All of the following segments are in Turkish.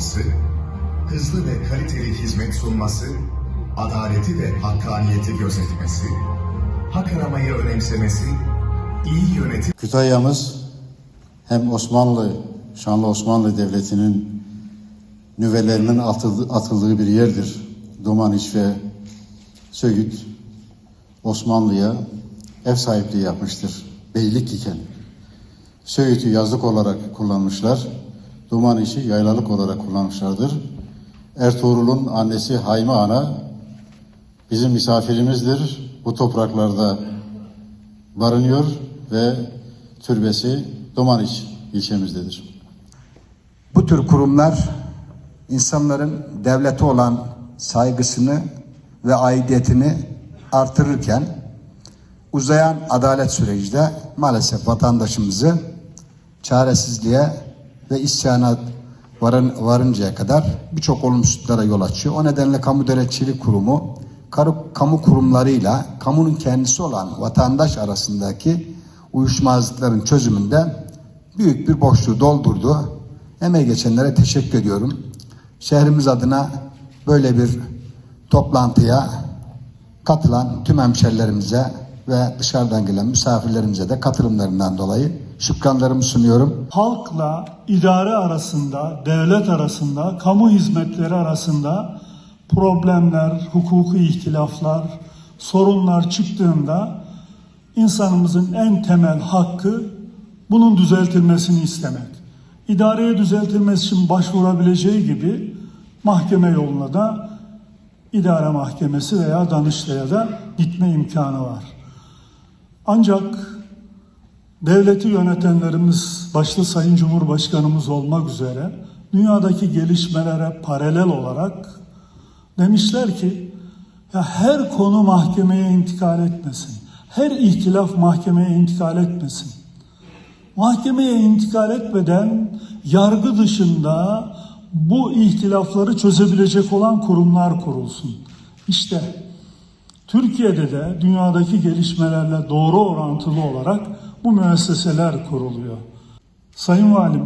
olması, hızlı ve kaliteli hizmet sunması, adaleti ve hakkaniyeti gözetmesi, hak aramayı önemsemesi, iyi yönetim... Kütahya'mız hem Osmanlı, Şanlı Osmanlı Devleti'nin nüvelerinin atıldığı bir yerdir. Domaniç ve Söğüt Osmanlı'ya ev sahipliği yapmıştır. Beylik iken. Söğüt'ü yazlık olarak kullanmışlar. Domaniç'i yaylalık olarak kullanmışlardır. Ertuğrul'un annesi Hayme Ana bizim misafirimizdir. Bu topraklarda barınıyor ve türbesi Domaniç ilçemizdedir. Bu tür kurumlar insanların devlete olan saygısını ve aidiyetini artırırken uzayan adalet süreci de maalesef vatandaşımızı çaresizliğe ve isyana varın, varıncaya kadar birçok olumsuzluklara yol açıyor. O nedenle Kamu Denetçilik Kurumu kamu kurumlarıyla kamunun kendisi olan vatandaş arasındaki uyuşmazlıkların çözümünde büyük bir boşluğu doldurdu. Emeği geçenlere teşekkür ediyorum. Şehrimiz adına böyle bir toplantıya katılan tüm hemşerilerimize ve dışarıdan gelen misafirlerimize de katılımlarından dolayı şükranlarımı sunuyorum. halkla idare arasında, devlet arasında, kamu hizmetleri arasında problemler, hukuki ihtilaflar, sorunlar çıktığında insanımızın en temel hakkı bunun düzeltilmesini istemek. İdareye düzeltilmesi için başvurabileceği gibi mahkeme yoluna da idare mahkemesi veya danıştaya da gitme imkanı var. Ancak devleti yönetenlerimiz başta Sayın Cumhurbaşkanımız olmak üzere dünyadaki gelişmelere paralel olarak demişler ki ya her konu mahkemeye intikal etmesin. Her ihtilaf mahkemeye intikal etmesin. Mahkemeye intikal etmeden yargı dışında bu ihtilafları çözebilecek olan kurumlar kurulsun. İşte Türkiye'de de dünyadaki gelişmelerle doğru orantılı olarak bu müesseseler kuruluyor. Sayın Valim,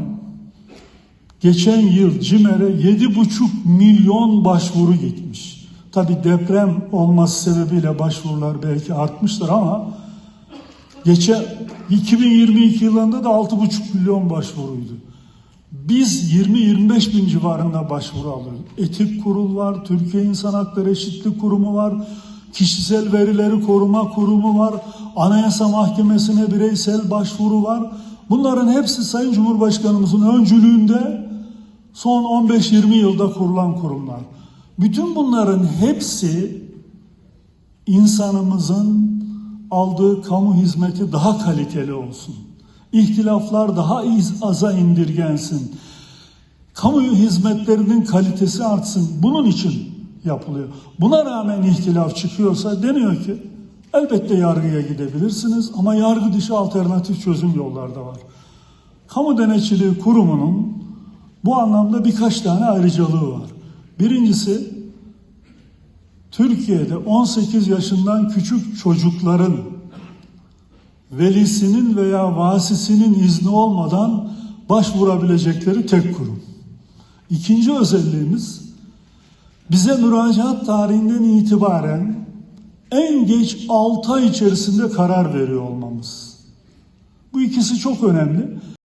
geçen yıl CİMER'e 7,5 milyon başvuru gitmiş. Tabi deprem olması sebebiyle başvurular belki artmıştır ama geçen 2022 yılında da 6,5 milyon başvuruydu. Biz 20-25 bin civarında başvuru alıyoruz. Etik kurul var, Türkiye İnsan Hakları Eşitlik Kurumu var, Kişisel Verileri Koruma Kurumu var, Anayasa Mahkemesi'ne bireysel başvuru var. Bunların hepsi Sayın Cumhurbaşkanımızın öncülüğünde son 15-20 yılda kurulan kurumlar. Bütün bunların hepsi insanımızın aldığı kamu hizmeti daha kaliteli olsun. İhtilaflar daha aza indirgensin. Kamu hizmetlerinin kalitesi artsın. Bunun için yapılıyor. Buna rağmen ihtilaf çıkıyorsa deniyor ki elbette yargıya gidebilirsiniz ama yargı dışı alternatif çözüm yolları da var. Kamu Denetçiliği Kurumu'nun bu anlamda birkaç tane ayrıcalığı var. Birincisi Türkiye'de 18 yaşından küçük çocukların velisinin veya vasisinin izni olmadan başvurabilecekleri tek kurum. İkinci özelliğimiz bize müracaat tarihinden itibaren en geç 6 ay içerisinde karar veriyor olmamız. Bu ikisi çok önemli.